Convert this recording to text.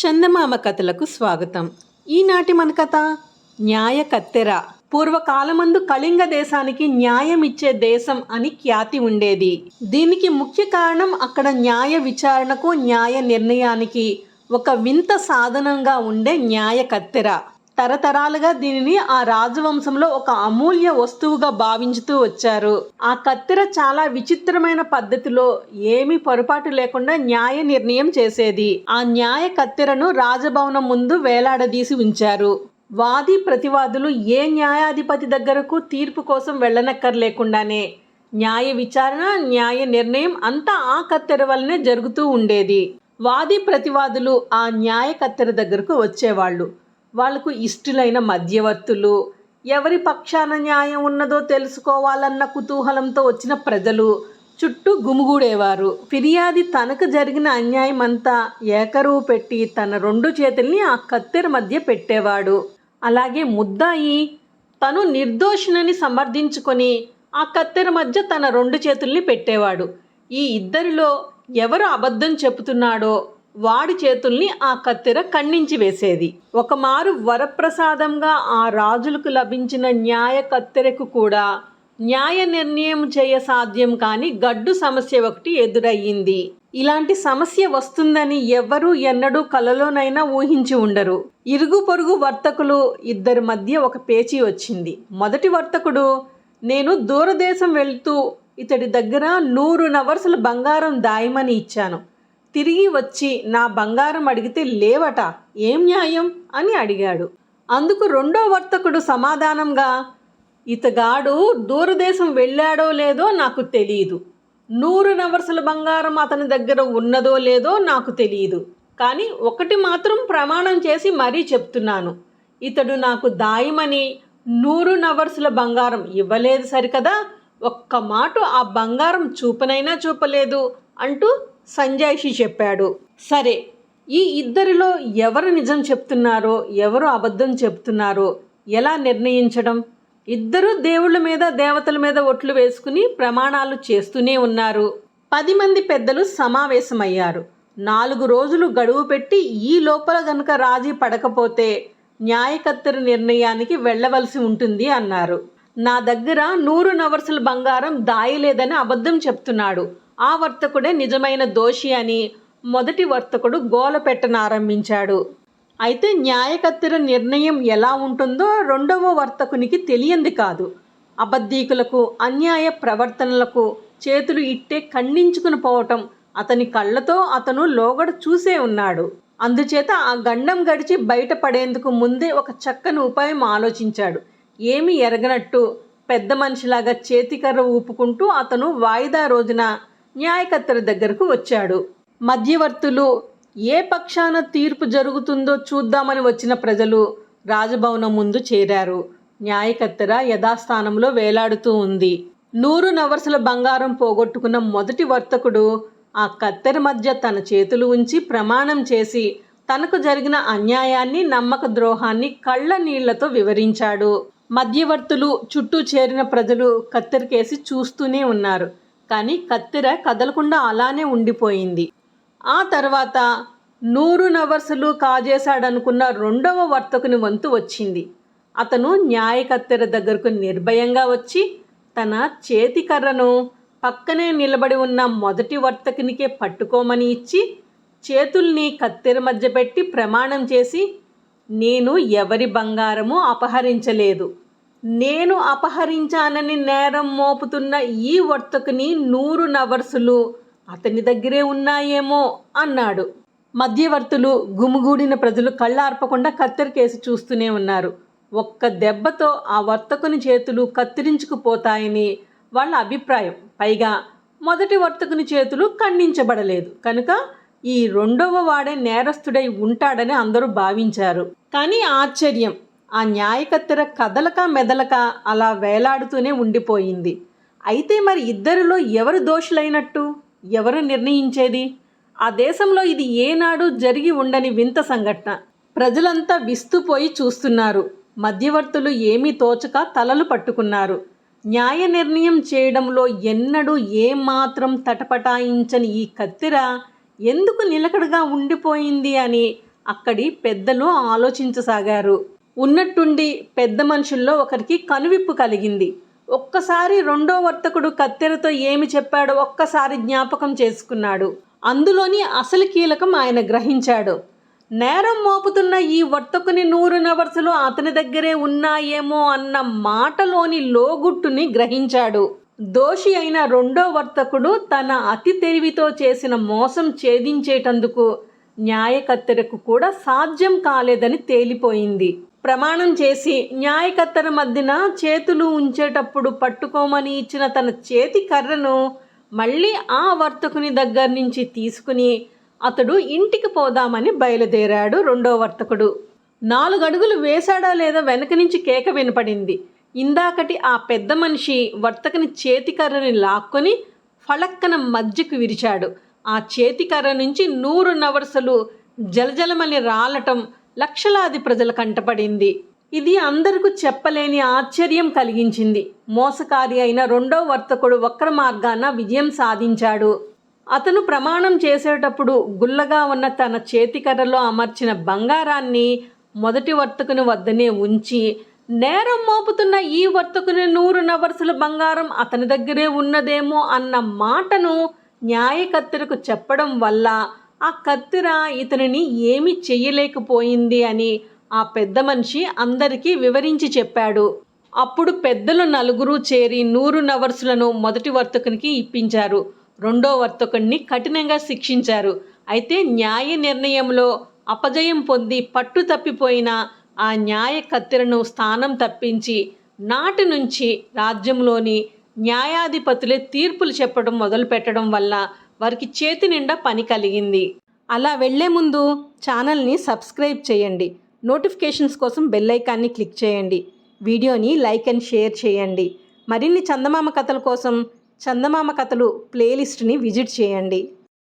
చందమామ కథలకు స్వాగతం. ఈనాటి మన కథ న్యాయ కత్తెర. పూర్వకాలమందు కళింగ దేశానికి న్యాయం ఇచ్చే దేశం అని ఖ్యాతి ఉండేది. దీనికి ముఖ్య కారణం అక్కడ న్యాయ విచారణకు న్యాయ నిర్ణయానికి ఒక వింత సాధనంగా ఉండే న్యాయ కత్తెర. తరతరాలుగా దీనిని ఆ రాజవంశంలో ఒక అమూల్య వస్తువుగా భావించుతూ వచ్చారు. ఆ కత్తెర చాలా విచిత్రమైన పద్ధతిలో ఏమి పొరపాటు లేకుండా న్యాయ నిర్ణయం చేసేది. ఆ న్యాయ కత్తెరను రాజభవనం ముందు వేలాడదీసి ఉంచారు. వాది ప్రతివాదులు ఏ న్యాయాధిపతి దగ్గరకు తీర్పు కోసం వెళ్ళనక్కర్లేకుండానే న్యాయ విచారణ న్యాయ నిర్ణయం అంతా ఆ కత్తెర వల్లనే జరుగుతూ ఉండేది. వాది ప్రతివాదులు ఆ న్యాయ కత్తెర దగ్గరకు వచ్చేవాళ్ళు. వాళ్ళకు ఇష్టులైన మధ్యవర్తులు ఎవరి పక్షాన న్యాయం ఉన్నదో తెలుసుకోవాలన్న కుతూహలంతో వచ్చిన ప్రజలు చుట్టూ గుమిగూడేవారు. ఫిర్యాది తనకు జరిగిన అన్యాయం అంతా ఏకరువు పెట్టి తన రెండు చేతుల్ని ఆ కత్తెర మధ్య పెట్టేవాడు. అలాగే ముద్దాయి తను నిర్దోషినని సమర్థించుకొని ఆ కత్తెర మధ్య తన రెండు చేతుల్ని పెట్టేవాడు. ఈ ఇద్దరిలో ఎవరు అబద్ధం చెబుతున్నాడో వాడి చేతుల్ని ఆ కత్తెర ఖండించి వేసేది. ఒకమారు వరప్రసాదంగా ఆ రాజులకు లభించిన న్యాయ కత్తెరకు కూడా న్యాయ నిర్ణయం చేయ సాధ్యం కాని గడ్డు సమస్య ఒకటి ఎదురయ్యింది. ఇలాంటి సమస్య వస్తుందని ఎవ్వరూ ఎన్నడూ కలలోనైనా ఊహించి ఉండరు. ఇరుగు పొరుగు వర్తకులు ఇద్దరి మధ్య ఒక పేచీ వచ్చింది. మొదటి వర్తకుడు నేను దూరదేశం వెళ్తూ ఇతడి దగ్గర నూరు నవర్సుల బంగారం దాయమని ఇచ్చాను. తిరిగి వచ్చి నా బంగారం అడిగితే లేవట ఏం న్యాయం? అని అడిగాడు. అందుకు రెండో వర్తకుడు సమాధానంగా ఇతగాడు దూరదేశం వెళ్ళాడో లేదో నాకు తెలియదు నూరు నవర్సుల బంగారం అతని దగ్గర ఉన్నదో లేదో నాకు తెలియదు కానీ ఒకటి మాత్రం ప్రమాణం చేసి మరీ చెప్తున్నాను. ఇతడు నాకు దాయమని నూరు నవర్సుల బంగారం ఇవ్వలేదు సరికదా? ఒక్క మాట ఆ బంగారం చూపనైనా చూపలేదు అంటూ సంజాయిషి చెప్పాడు. సరే ఈ ఇద్దరిలో ఎవరు నిజం చెప్తున్నారో ఎవరు అబద్ధం చెప్తున్నారో ఎలా నిర్ణయించడం? ఇద్దరు దేవుళ్ళ మీద దేవతల మీద ఒట్లు వేసుకుని ప్రమాణాలు చేస్తూనే ఉన్నారు. పది మంది పెద్దలు సమావేశమయ్యారు. నాలుగు రోజులు గడువు పెట్టి ఈ లోపల గనుక రాజీ పడకపోతే న్యాయకత్తెర నిర్ణయానికి వెళ్ళవలసి ఉంటుంది అన్నారు. నా దగ్గర నూరు నవర్సుల బంగారం దాయలేదని అబద్ధం చెప్తున్నాడు. ఆ వర్తకుడే నిజమైన దోషి అని మొదటి వర్తకుడు గోల పెట్టనారంభించాడు అయితే న్యాయకత్తెర నిర్ణయం ఎలా ఉంటుందో రెండవ వర్తకునికి తెలియంది కాదు. అబద్ధీకులకు అన్యాయ ప్రవర్తనలకు చేతులు ఇట్టే ఖండించుకుని పోవటం అతని కళ్ళతో అతను లోగడ చూసే ఉన్నాడు. అందుచేత ఆ గండం గడిచి బయటపడేందుకు ముందే ఒక చక్కని ఉపాయం ఆలోచించాడు. ఏమి ఎరగనట్టు పెద్ద మనిషిలాగా చేతికర్ర ఊపుకుంటూ అతను వాయిదా రోజున న్యాయకర్తల దగ్గరకు వచ్చాడు. మధ్యవర్తులు ఏ పక్షాన తీర్పు జరుగుతుందో చూద్దామని వచ్చిన ప్రజలు రాజభవనం ముందు చేరారు. న్యాయకత్తెర యథాస్థానంలో వేలాడుతూ ఉంది. నూరు నవర్సుల బంగారం పోగొట్టుకున్న మొదటి వర్తకుడు ఆ కత్తెర మధ్య తన చేతులు ఉంచి ప్రమాణం చేసి తనకు జరిగిన అన్యాయాన్ని నమ్మక ద్రోహాన్ని కళ్ళ నీళ్ళతో వివరించాడు. మధ్యవర్తులు చుట్టూ చేరిన ప్రజలు కత్తెరకేసి చూస్తూనే ఉన్నారు. కానీ కత్తెర కదలకుండా అలానే ఉండిపోయింది. ఆ తర్వాత నూరు నవర్సులు కాజేశాడనుకున్న రెండవ వర్తకుని వంతు వచ్చింది. అతను న్యాయ కత్తెర దగ్గరకు నిర్భయంగా వచ్చి తన చేతి కర్రను పక్కనే నిలబడి ఉన్న మొదటి వర్తకునికే పట్టుకోమని ఇచ్చి చేతుల్ని కత్తెర మధ్య పెట్టి ప్రమాణం చేసి నేను ఎవరి బంగారము అపహరించలేదు. నేను అపహరించానని నేరం మోపుతున్న ఈ వర్తకుని నూరు నవర్సులు అతని దగ్గరే ఉన్నాయేమో అన్నాడు. మధ్యవర్తులు గుమిగూడిన ప్రజలు కళ్ళార్పకుండా కత్తెర కేసి చూస్తూనే ఉన్నారు. ఒక్క దెబ్బతో ఆ వర్తకుని చేతులు కత్తిరించుకుపోతాయని వాళ్ళ అభిప్రాయం. పైగా మొదటి వర్తకుని చేతులు ఖండించబడలేదు. కనుక ఈ రెండవ వాడే నేరస్తుడై ఉంటాడని అందరూ భావించారు. కానీ ఆశ్చర్యం ఆ న్యాయకత్తెర కదలక మెదలక అలా వేలాడుతూనే ఉండిపోయింది. అయితే మరి ఇద్దరిలో ఎవరు దోషులైనట్టు? ఎవరు నిర్ణయించేది? ఆ దేశంలో ఇది ఏనాడు జరిగి ఉండని వింత సంఘటన. ప్రజలంతా విస్తుపోయి చూస్తున్నారు. మధ్యవర్తులు ఏమీ తోచక తలలు పట్టుకున్నారు. న్యాయ నిర్ణయం చేయడంలో ఎన్నడూ ఏమాత్రం తటపటాయించని ఈ కత్తిర ఎందుకు నిలకడగా ఉండిపోయింది అని అక్కడి పెద్దలు ఆలోచించసాగారు. ఉన్నట్టుండి పెద్ద మనుషుల్లో ఒకరికి కనువిప్పు కలిగింది. ఒక్కసారి రెండో వర్తకుడు కత్తెరతో ఏమి చెప్పాడో ఒక్కసారి జ్ఞాపకం చేసుకున్నాడు. అందులోని అసలు కీలకం ఆయన గ్రహించాడు. నేరం మోపుతున్న ఈ వర్తకుని నూరు నవర్సులు అతని దగ్గరే ఉన్నాయేమో అన్న మాటలోని లోగుట్టుని గ్రహించాడు. దోషి అయిన రెండో వర్తకుడు తన అతి తెలివితో చేసిన మోసం ఛేదించేటందుకు న్యాయ కత్తెరకు కూడా సాధ్యం కాలేదని తేలిపోయింది. ప్రమాణం చేసి న్యాయ మధ్యన చేతులు ఉంచేటప్పుడు పట్టుకోమని ఇచ్చిన తన చేతి కర్రను మళ్ళీ ఆ వర్తకుని దగ్గర నుంచి తీసుకుని అతడు ఇంటికి పోదామని బయలుదేరాడు రెండో వర్తకుడు. నాలుగు అడుగులు వేశాడా లేదా వెనక నుంచి కేక వినపడింది. ఇందాకటి ఆ పెద్ద మనిషి వర్తకుని చేతికర్రని లాక్కొని ఫళక్కన మధ్యకు విరిచాడు. ఆ చేతికర్ర నుంచి నూరు నవరసలు జలజలమని రాలటం లక్షలాది ప్రజల కంటపడింది. ఇది అందరికీ చెప్పలేని ఆశ్చర్యం కలిగించింది. మోసకారి అయిన రెండో వర్తకుడు వక్ర మార్గాన విజయం సాధించాడు. అతను ప్రమాణం చేసేటప్పుడు గుల్లగా ఉన్న తన చేతికర్రలో అమర్చిన బంగారాన్ని మొదటి వర్తకుని వద్దనే ఉంచి నేరం మోపుతున్న ఈ వర్తకుని నూరు నవర్సుల బంగారం అతని దగ్గరే ఉన్నదేమో అన్న మాటను న్యాయకర్తలకు చెప్పడం వల్ల ఆ కత్తెర ఇతనిని ఏమి చెయ్యలేకపోయింది అని ఆ పెద్ద మనిషి అందరికీ వివరించి చెప్పాడు. అప్పుడు పెద్దలు నలుగురు చేరి నూరు నవర్సులను మొదటి వర్తకునికి ఇప్పించారు. రెండో వర్తకుడిని కఠినంగా శిక్షించారు. అయితే న్యాయ నిర్ణయంలో అపజయం పొంది పట్టు తప్పిపోయిన ఆ న్యాయ కత్తెరను స్థానం తప్పించి నాటి నుంచి రాజ్యంలోని న్యాయాధిపతులే తీర్పులు చెప్పడం మొదలుపెట్టడం వల్ల వారికి చేతి నిండా పని కలిగింది. అలా వెళ్ళే ముందు ఛానల్ని సబ్స్క్రైబ్ చేయండి. నోటిఫికేషన్స్ కోసం బెల్ ఐకాన్ని క్లిక్ చేయండి. వీడియోని లైక్ అండ్ షేర్ చేయండి. మరిన్ని చందమామ కథల కోసం చందమామ కథలు ప్లేలిస్ట్ని విజిట్ చేయండి.